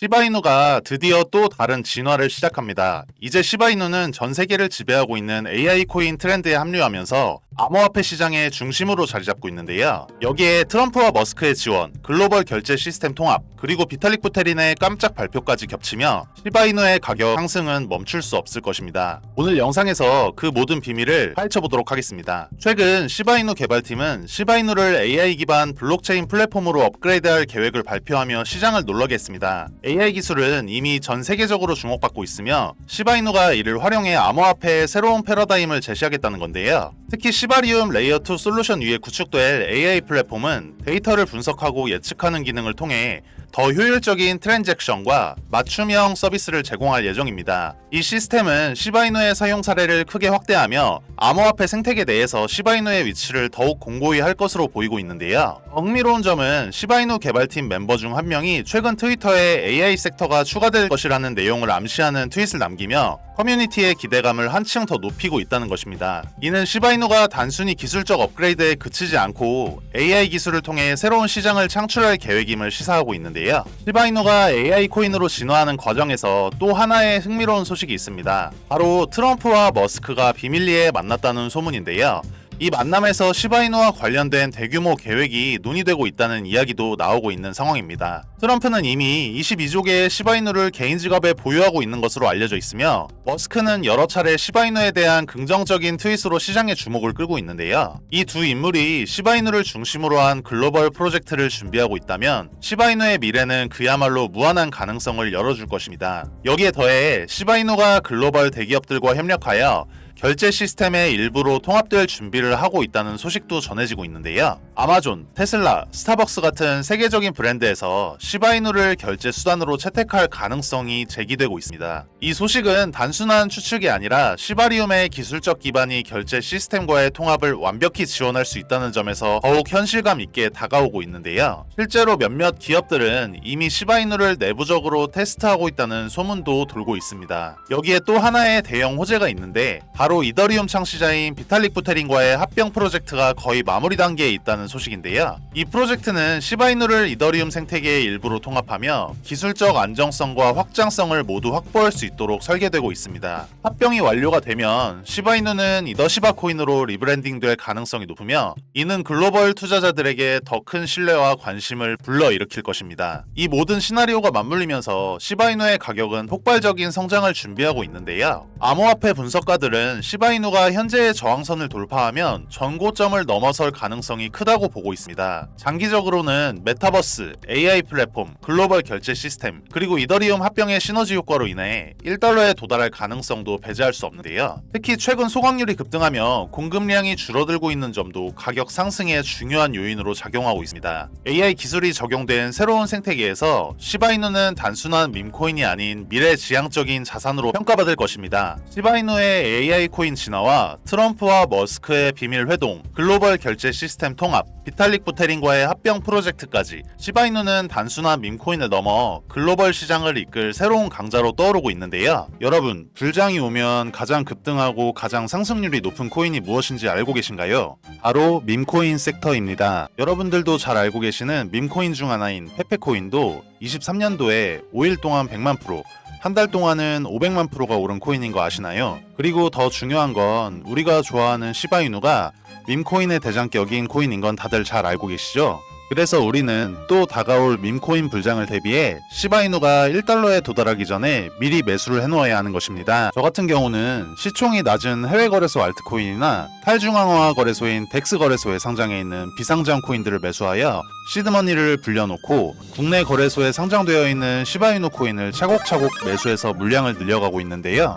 시바이누가 드디어 또 다른 진화를 시작합니다. 이제 시바이누는 전 세계를 지배하고 있는 AI 코인 트렌드에 합류하면서 암호화폐 시장의 중심으로 자리 잡고 있는데요. 여기에 트럼프와 머스크의 지원, 글로벌 결제 시스템 통합, 그리고 비탈릭 부테린의 깜짝 발표까지 겹치며 시바이누의 가격 상승은 멈출 수 없을 것입니다. 오늘 영상에서 그 모든 비밀을 파헤쳐 보도록 하겠습니다. 최근 시바이누 개발팀은 시바이누를 AI 기반 블록체인 플랫폼으로 업그레이드할 계획을 발표하며 시장을 놀라게 했습니다. AI 기술은 이미 전 세계적으로 주목받고 있으며 시바이누가 이를 활용해 암호화폐의 새로운 패러다임을 제시하겠다는 건데요. 특히 시바리움 레이어 2 솔루션 위에 구축될 AI 플랫폼은 데이터를 분석하고 예측하는 기능을 통해 더 효율적인 트랜잭션과 맞춤형 서비스를 제공할 예정입니다. 이 시스템은 시바이누의 사용 사례를 크게 확대하며 암호화폐 생태계 내에서 시바이누의 위치를 더욱 공고히 할 것으로 보이고 있는데요. 흥미로운 점은 시바이누 개발팀 멤버 중 한 명이 최근 트위터에 AI 섹터가 추가될 것이라는 내용을 암시하는 트윗을 남기며 커뮤니티의 기대감을 한층 더 높이고 있다는 것입니다. 이는 시바이누가 단순히 기술적 업그레이드에 그치지 않고 AI 기술을 통해 새로운 시장을 창출할 계획임을 시사하고 있는데요. 시바이누가 AI 코인으로 진화하는 과정에서 또 하나의 흥미로운 소식이 있습니다. 바로 트럼프와 머스크가 비밀리에 만났다는 소문인데요. 이 만남에서 시바이누와 관련된 대규모 계획이 논의되고 있다는 이야기도 나오고 있는 상황입니다. 트럼프는 이미 22조 개의 시바이누를 개인 지갑에 보유하고 있는 것으로 알려져 있으며 머스크는 여러 차례 시바이누에 대한 긍정적인 트윗으로 시장의 주목을 끌고 있는데요. 이 두 인물이 시바이누를 중심으로 한 글로벌 프로젝트를 준비하고 있다면 시바이누의 미래는 그야말로 무한한 가능성을 열어줄 것입니다. 여기에 더해 시바이누가 글로벌 대기업들과 협력하여 결제 시스템의 일부로 통합될 준비를 하고 있다는 소식도 전해지고 있는데요. 아마존, 테슬라, 스타벅스 같은 세계적인 브랜드에서 시바이누를 결제 수단으로 채택할 가능성이 제기되고 있습니다. 이 소식은 단순한 추측이 아니라 시바리움의 기술적 기반이 결제 시스템과의 통합을 완벽히 지원할 수 있다는 점에서 더욱 현실감 있게 다가오고 있는데요. 실제로 몇몇 기업들은 이미 시바이누를 내부적으로 테스트하고 있다는 소문도 돌고 있습니다. 여기에 또 하나의 대형 호재가 있는데 바로 이더리움 창시자인 비탈릭 부테린과의 합병 프로젝트가 거의 마무리 단계에 있다는 소식인데요. 이 프로젝트는 시바이누를 이더리움 생태계의 일부로 통합하며 기술적 안정성과 확장성을 모두 확보할 수 있도록 설계되고 있습니다. 합병이 완료가 되면 시바이누는 이더시바 코인으로 리브랜딩될 가능성이 높으며 이는 글로벌 투자자들에게 더 큰 신뢰와 관심을 불러일으킬 것입니다. 이 모든 시나리오가 맞물리면서 시바이누의 가격은 폭발적인 성장을 준비하고 있는데요. 암호화폐 분석가들은 시바이누가 현재의 저항선을 돌파하면 전고점을 넘어설 가능성이 크다고 보고 있습니다. 장기적으로는 메타버스, AI 플랫폼, 글로벌 결제 시스템, 그리고 이더리움 합병의 시너지 효과로 인해 1달러에 도달할 가능성도 배제할 수 없는데요. 특히 최근 소각률이 급등하며 공급량이 줄어들고 있는 점도 가격 상승의 중요한 요인으로 작용하고 있습니다. AI 기술이 적용된 새로운 생태계에서 시바이누는 단순한 밈코인이 아닌 미래 지향적인 자산으로 평가받을 것입니다. 시바이누의 AI 코인 진화와 트럼프와 머스크의 비밀 회동, 글로벌 결제 시스템 통합, 비탈릭 부테린과의 합병 프로젝트까지 시바이누는 단순한 밈코인을 넘어 글로벌 시장을 이끌 새로운 강자로 떠오르고 있는데요. 여러분, 불장이 오면 가장 급등하고 가장 상승률이 높은 코인이 무엇인지 알고 계신가요? 바로 밈코인 섹터입니다. 여러분들도 잘 알고 계시는 밈코인 중 하나인 페페코인도 23년도에 5일 동안 100만 프로, 한 달 동안은 500만 프로가 오른 코인인 거 아시나요? 그리고 더 중요한 건 우리가 좋아하는 시바이누가 밈코인의 대장격인 코인인 건 다들 잘 알고 계시죠? 그래서 우리는 또 다가올 밈코인 불장을 대비해 시바이누가 1달러에 도달하기 전에 미리 매수를 해놓아야 하는 것입니다. 저 같은 경우는 시총이 낮은 해외 거래소 알트코인이나 탈중앙화 거래소인 덱스 거래소에 상장해 있는 비상장 코인들을 매수하여 시드머니를 불려놓고 국내 거래소에 상장되어 있는 시바이누 코인을 차곡차곡 매수해서 물량을 늘려가고 있는데요.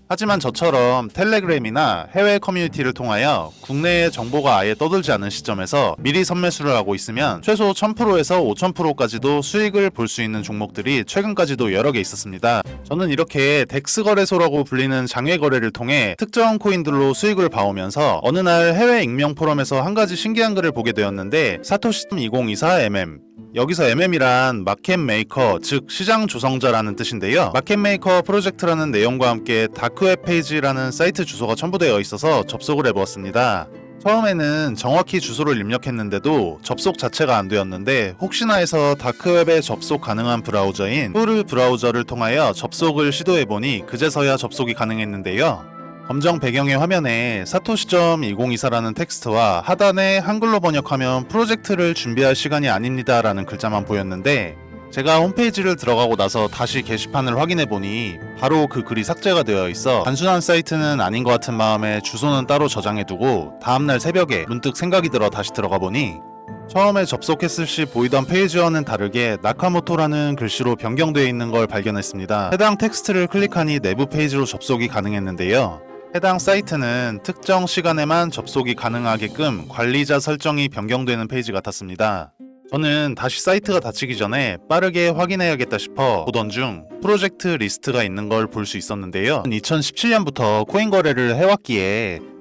하지만 저처럼 텔레그램이나 해외 커뮤니티를 통하여 국내의 정보가 아예 떠들지 않은 시점에서 미리 선매수를 하고 있으면 최소 1000%에서 5000%까지도 수익을 볼 수 있는 종목들이 최근까지도 여러 개 있었습니다. 저는 이렇게 덱스 거래소라고 불리는 장외 거래를 통해 특정 코인들로 수익을 봐오면서 어느 날 해외 익명 포럼에서 한 가지 신기한 글을 보게 되었는데 사토시 2024mm 여기서 MM이란 마켓 메이커, 즉 시장 조성자라는 뜻인데요. 마켓 메이커 프로젝트라는 내용과 함께 다크 웹 페이지라는 사이트 주소가 첨부되어 있어서 접속을 해보았습니다. 처음에는 정확히 주소를 입력했는데도 접속 자체가 안 되었는데 혹시나 해서 다크웹에 접속 가능한 브라우저인 후르 브라우저를 통하여 접속을 시도해보니 그제서야 접속이 가능했는데요. 검정 배경의 화면에 사토시.2024라는 텍스트와 하단에 한글로 번역하면 프로젝트를 준비할 시간이 아닙니다라는 글자만 보였는데 제가 홈페이지를 들어가고 나서 다시 게시판을 확인해 보니 바로 그 글이 삭제가 되어 있어 단순한 사이트는 아닌 것 같은 마음에 주소는 따로 저장해 두고 다음날 새벽에 문득 생각이 들어 다시 들어가 보니 처음에 접속했을 시 보이던 페이지와는 다르게 나카모토라는 글씨로 변경되어 있는 걸 발견했습니다. 해당 텍스트를 클릭하니 내부 페이지로 접속이 가능했는데요. 해당 사이트는 특정 시간에만 접속이 가능하게끔 관리자 설정이 변경되는 페이지 같았습니다. 저는 다시 사이트가 닫히기 전에 빠르게 확인해야겠다 싶어 보던 중 프로젝트 리스트가 있는 걸 볼 수 있었는데요. 2017년부터 코인 거래를 해왔기에